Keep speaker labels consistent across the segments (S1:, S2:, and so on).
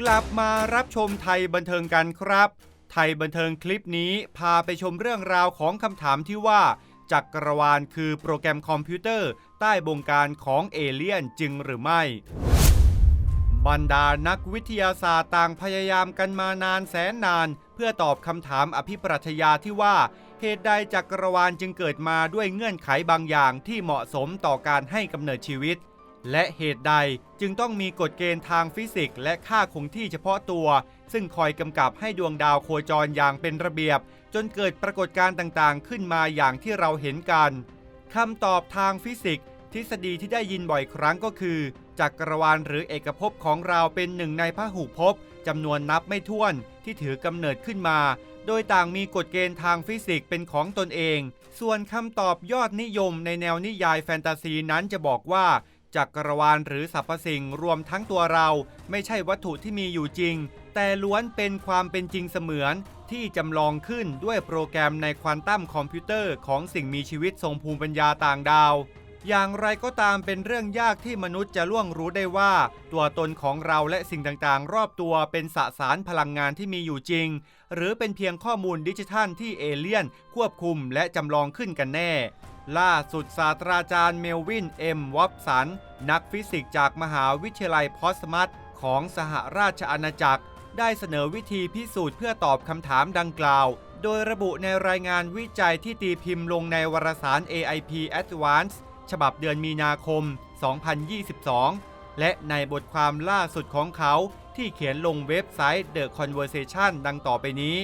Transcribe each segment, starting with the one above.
S1: กลับมารับชมไทยบันเทิงกันครับ ไทยบันเทิงคลิปนี้พาไปชมเรื่องราวของคำถามที่ว่าจักรวาลคือโปรแกรมคอมพิวเตอร์ ใต้บงการของเอเลี่ยนจริงหรือไม่ บรรดานักวิทยาศาสตร์ต่างพยายามกันมานานแสนนาน เพื่อตอบคำถามอภิปรัชญาที่ว่า เหตุใดจักรวาลจึงเกิดมาด้วยเงื่อนไขบางอย่างที่เหมาะสมต่อการให้กำเนิดชีวิต และเหตุใดจึงต้องมีกฎเกณฑ์ทางฟิสิกส์และค่าคงที่เฉพาะตัว ซึ่งคอยกำกับให้ดวงดาวโคจรอย่างเป็นระเบียบ จนเกิดปรากฏการณ์ต่างๆ ขึ้นมาอย่างที่เราเห็นกันคำตอบทางฟิสิกส์ทฤษฎีที่ได้ยินบ่อยครั้งก็คือ จักรวาลหรือเอกภพของเราเป็นหนึ่งในพหุภพจำนวนนับไม่ถ้วนที่ถือกำเนิดขึ้นมา โดยต่างมีกฎเกณฑ์ทางฟิสิกส์เป็นของตนเอง ส่วนคำตอบยอดนิยมในแนวนิยายแฟนตาซีนั้นจะบอกว่า จักรวาลหรือสรรพสิ่งรวมทั้งตัวเราไม่ใช่วัตถุที่มีอยู่จริง แต่ล้วนเป็นความเป็นจริงเสมือนที่จำลองขึ้นด้วยโปรแกรมในควอนตัมคอมพิวเตอร์ของสิ่งมีชีวิตทรงภูมิปัญญาต่างดาว อย่างไรก็ตามเป็นเรื่องยากที่มนุษย์จะล่วงรู้ได้ว่า ตัวตนของเราและสิ่งต่างๆ รอบตัวเป็นสสารพลังงานที่มีอยู่จริง หรือเป็นเพียงข้อมูลดิจิทัลที่เอเลี่ยน ควบคุมและจำลองขึ้นกันแน่ ล่าสุดศาสตราจารย์เมลวิน เอ็มวอปสัน นักฟิสิกส์จากมหาวิทยาลัยพอสมัตของสหราชอาณาจักร ได้เสนอวิธีพิสูจน์เพื่อตอบคำถามดังกล่าว โดยระบุในรายงานวิจัยที่ตีพิมพ์ลงในวารสาร AIP Advance ฉบับเดือนมีนาคม 2022 และในบทความล่าสุดของเขาที่เขียนลงเว็บไซต์ The Conversation ดังต่อไปนี้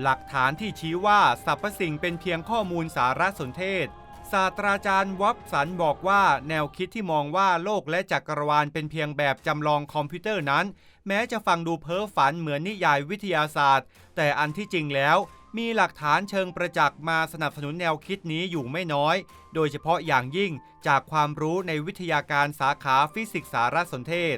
S1: หลักฐานที่ชี้ว่าสรรพสิ่งเป็นเพียงข้อมูลสารสนเทศ ศาสตราจารย์วับสันบอกว่าแนวคิดที่มองว่าโลกและจักรวาลเป็นเพียงแบบจำลองคอมพิวเตอร์นั้น แม้จะฟังดูเพ้อฝันเหมือนนิยายวิทยาศาสตร์ แต่อันที่จริงแล้วมีหลักฐานเชิงประจักษ์มาสนับสนุนแนวคิดนี้อยู่ไม่น้อย โดยเฉพาะอย่างยิ่งจากความรู้ในวิทยาการสาขาฟิสิกส์สารสนเทศ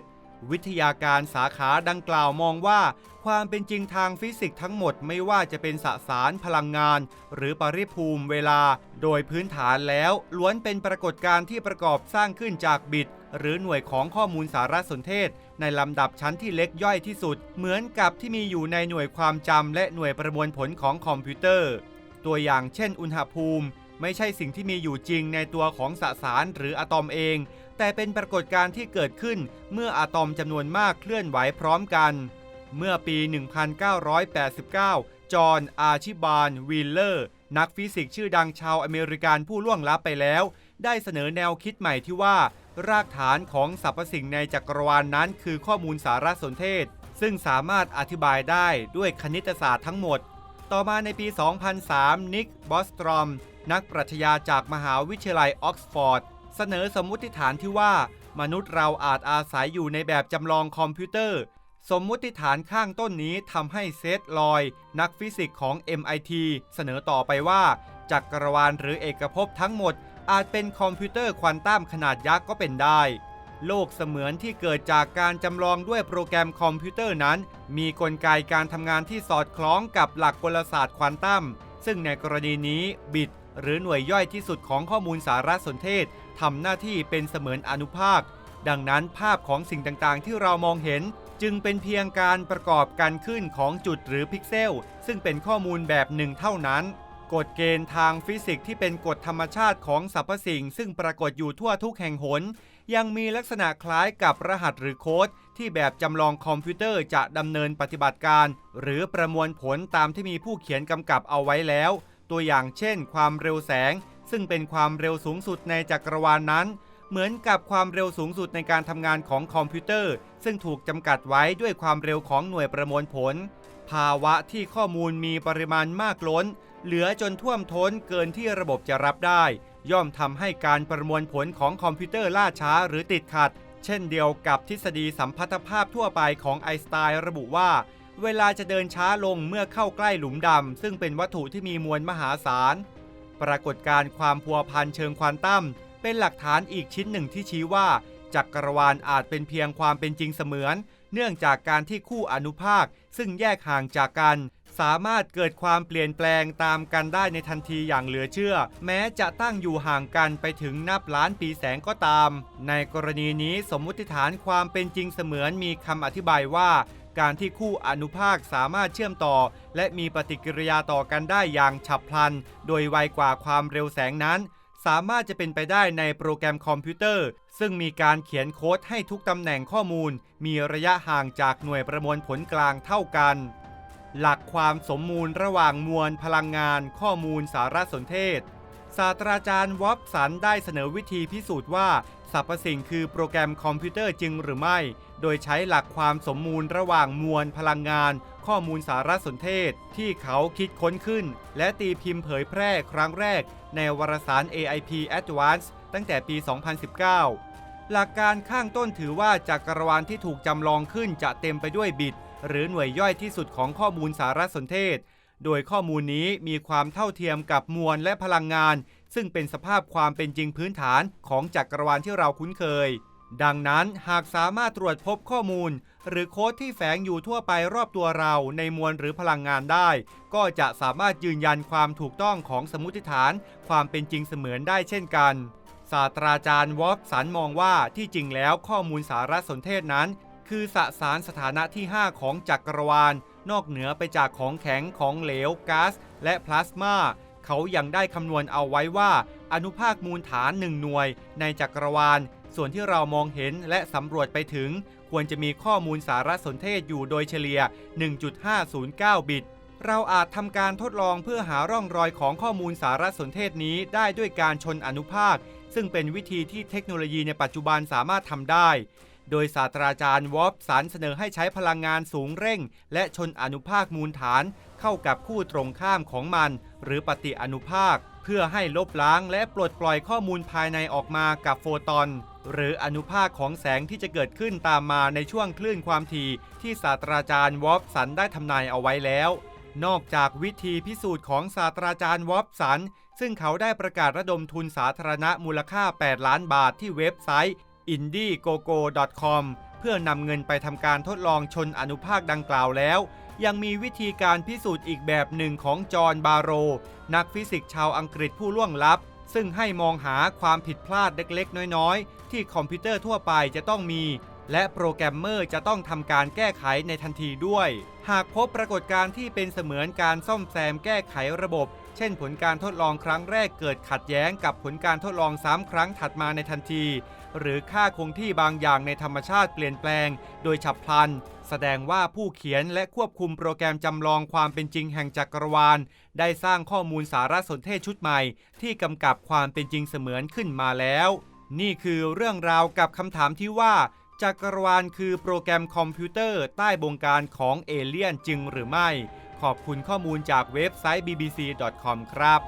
S1: วิทยาการสาขาดังกล่าวมองว่า ความเป็นจริงทางฟิสิกส์ทั้งหมดไม่ว่าจะเป็นสสารพลังงาน หรือปริภูมิเวลา โดยพื้นฐานแล้วล้วนเป็นปรากฏการณ์ที่ประกอบสร้างขึ้นจากบิต หรือหน่วยของข้อมูลสารสนเทศ ในลำดับชั้นที่เล็กย่อยที่สุด เหมือนกับที่มีอยู่ในหน่วยความจำและหน่วยประมวลผลของคอมพิวเตอร์ ตัวอย่างเช่น อุณหภูมิ ไม่ใช่สิ่งที่มีอยู่จริงในตัวของสสารหรืออะตอมเอง แต่เป็นปรากฏการณ์ที่เกิดขึ้นเมื่ออะตอมจำนวนมากเคลื่อนไหวพร้อมกัน เมื่อปี 1989 จอห์น อาชิบาน วีลเลอร์ นักฟิสิกส์ชื่อดังชาวอเมริกันผู้ล่วงลับไปแล้ว ได้เสนอแนวคิดใหม่ที่ว่า รากฐานของสรรพสิ่งในจักรวาลนนั้น คือข้อมูลสารสนเทศ ซึ่งสามารถอธิบายได้ด้วยคณิตศาสตร์ทั้งหมด ต่อมาในปี 2003 นิก บอสตรอม นักปรัชญาจากมหาวิทยาลัยออกซฟอร์ด เสนอสมมุติฐานที่ว่า มนุษย์เราอาจอาศัยอยู่ในแบบจำลองคอมพิวเตอร์ สมมุติฐานข้างต้นนี้ทำให้เซธลอย นักฟิสิกส์ของ MIT เสนอต่อไปว่า จักรวาลหรือเอกภพทั้งหมด อาจเป็นคอมพิวเตอร์ควอนตัมขนาดยักษ์ก็เป็นได้โลกเสมือนที่เกิดจากการจำลองด้วยโปรแกรมคอมพิวเตอร์นั้น มีกลไกการทำงานที่สอดคล้องกับหลักกลศาสตร์ควอนตัม ซึ่งในกรณีนี้บิต หรือหน่วยย่อยที่สุดของข้อมูลสารสนเทศทำหน้าที่เป็นเสมือนอนุภาค ดังนั้นภาพของสิ่งต่างๆ ที่เรามองเห็น จึงเป็นเพียงการประกอบกันขึ้นของจุดหรือพิกเซล ซึ่งเป็นข้อมูลแบบหนึ่งเท่านั้น กฎเกณฑ์ทางฟิสิกส์ที่เป็นกฎธรรมชาติของสรรพสิ่ง ซึ่งปรากฏอยู่ทั่วทุกแห่งหน ยังมีลักษณะคล้ายกับรหัสหรือโค้ดที่แบบจำลองคอมพิวเตอร์จะดำเนินปฏิบัติการ หรือประมวลผลตามที่มีผู้เขียนกำกับเอาไว้แล้ว ตัวอย่างเช่น ความเร็วแสง ซึ่งเป็นความเร็วสูงสุดในจักรวาลนนั้น เหมือนกับความเร็วสูงสุดในการทำงานของคอมพิวเตอร์ ซึ่งถูกจำกัดไว้ด้วยความเร็วของหน่วยประมวลผล ภาวะที่ข้อมูลมีปริมาณมากล้น เหลือจนท่วมท้นเกินที่ระบบจะรับได้ ย่อมทำให้การประมวลผลของคอมพิวเตอร์ล่าช้าหรือติดขัด เช่นเดียวกับทฤษฎีสัมพัทธภาพทั่วไปของไอน์สไตน์ระบุว่า เวลาจะเดินช้าลงเมื่อเข้าใกล้หลุมดำ ซึ่งเป็นวัตถุที่มีมวลมหาศาล ปรากฏการความพัวพันเชิงควอนตัมเป็นหลักฐานอีกชิ้นหนึ่งที่ชี้ว่าจักรวาลอาจเป็นเพียงความเป็นจริงเสมือน เนื่องจากการที่คู่อนุภาค ซึ่งแยกห่างจากกัน สามารถเกิดความเปลี่ยนแปลงตามกันได้ในทันทีอย่างเหลือเชื่อ แม้จะตั้งอยู่ห่างกันไปถึงนับล้านปีแสงก็ตาม ในกรณีนี้สมมุติฐานความเป็นจริงเสมือนมีคำอธิบายว่า การที่คู่อนุภาคสามารถเชื่อมต่อ และมีปฏิกิริยาต่อกันได้อย่างฉับพลัน โดยไวกว่าความเร็วแสงนั้น สามารถจะเป็นไปได้ในโปรแกรมคอมพิวเตอร์ ซึ่งมีการเขียนโค้ดให้ทุกตำแหน่งข้อมูล มีระยะห่างจากหน่วยประมวลผลกลางเท่ากัน หลักความสมมูลระหว่างมวลพลังงาน ข้อมูลสารสนเทศ ศาสตราจารย์วอบสันได้เสนอวิธีพิสูจน์ว่าสรรพสิ่งคือโปรแกรมคอมพิวเตอร์จริงหรือไม่ โดยใช้หลักความสมมูลระหว่างมวลพลังงาน ข้อมูลสารสนเทศ ที่เขาคิดค้นขึ้น และตีพิมพ์เผยแพร่ครั้งแรก ในวารสาร AIP Advance ตั้งแต่ปี 2019 หลักการข้างต้นถือว่าจักรวาลที่ถูกจำลองขึ้นจะเต็มไปด้วยบิต หรือหน่วยย่อยที่สุดของข้อมูลสารสนเทศ โดยข้อมูลนี้มีความเท่าเทียมกับมวลและพลังงาน ซึ่งเป็นสภาพความเป็นจริงพื้นฐานของจักรวาลที่เราคุ้นเคย ดังนั้นหากสามารถตรวจพบข้อมูล หรือโค้ดที่แฝงอยู่ทั่วไปรอบตัวเราในมวลหรือพลังงานได้ ก็จะสามารถยืนยันความถูกต้องของสมมติฐาน ความเป็นจริงเสมือนได้เช่นกันศาสตราจารย์วอฟสันมองว่าที่จริงแล้วข้อมูลสารสนเทศนั้น คือสสารสถานะที่ 5 ของจักรวาล นอกเหนือไปจากของแข็งของเหลวก๊าซและพลาสมาเขายังได้คำนวณเอาไว้ว่า อนุภาคมูลฐาน1หน่วย ในจักรวาล ส่วนที่เรามองเห็นและสำรวจไปถึง ควรจะมีข้อมูลสารสนเทศอยู่โดยเฉลี่ย 1.509 บิต เราอาจทำการทดลองเพื่อหาร่องรอยของข้อมูลสารสนเทศนี้ได้ด้วยการชนอนุภาค ซึ่งเป็นวิธีที่เทคโนโลยีในปัจจุบันสามารถทำได้ โดยศาสตราจารย์วอฟสันเสนอให้ใช้พลังงานสูงเร่ง และชนอนุภาคมูลฐาน เข้ากับคู่ตรงข้ามของมัน หรือปฏิอนุภาค เพื่อให้ลบล้างและปลดปล่อยข้อมูลภายในออกมากับโฟตอน หรืออนุภาคของแสงที่จะเกิดขึ้นตามมาในช่วงคลื่นความถี่ ที่ศาสตราจารย์วอฟสันได้ทำนายเอาไว้แล้วนอกจากวิธีพิสูจน์ของศาสตราจารย์วอฟสัน ซึ่งเขาได้ประกาศระดมทุนสาธารณะมูลค่า 8 ล้านบาทที่เว็บไซต์ indiegogo.com เพื่อนำเงินไปทำการทดลองชนอนุภาคดังกล่าวแล้ว ยังมีวิธีการพิสูจน์อีกแบบหนึ่งของจอห์นบาโร นักฟิสิกส์ชาวอังกฤษผู้ล่วงลับ ซึ่งให้มองหาความผิดพลาดเล็กๆ น้อยๆ ที่คอมพิวเตอร์ทั่วไปจะต้องมี และโปรแกรมเมอร์จะต้องทำการแก้ไขในทันทีด้วย หากพบปรากฏการณ์ที่เป็นเสมือนการซ่อมแซมแก้ไขระบบ เช่น ผลการทดลองครั้งแรกเกิดขัดแย้งกับผลการทดลองซ้ำครั้งถัดมาในทันที หรือค่าคงที่บางอย่างในธรรมชาติเปลี่ยนแปลง โดยฉับพลัน แสดงว่าผู้เขียนและควบคุมโปรแกรมจำลองความเป็นจริงแห่งจักรวาล ได้สร้างข้อมูลสารสนเทศชุดใหม่ ที่กำกับความเป็นจริงเสมือนขึ้นมาแล้ว นี่คือเรื่องราวกับคำถามที่ว่าจักรวาลคือโปรแกรมคอมพิวเตอร์ใต้บงการของเอเลี่ยนจริงหรือไม่ ขอบคุณข้อมูลจากเว็บไซต์ bbc.com ครับ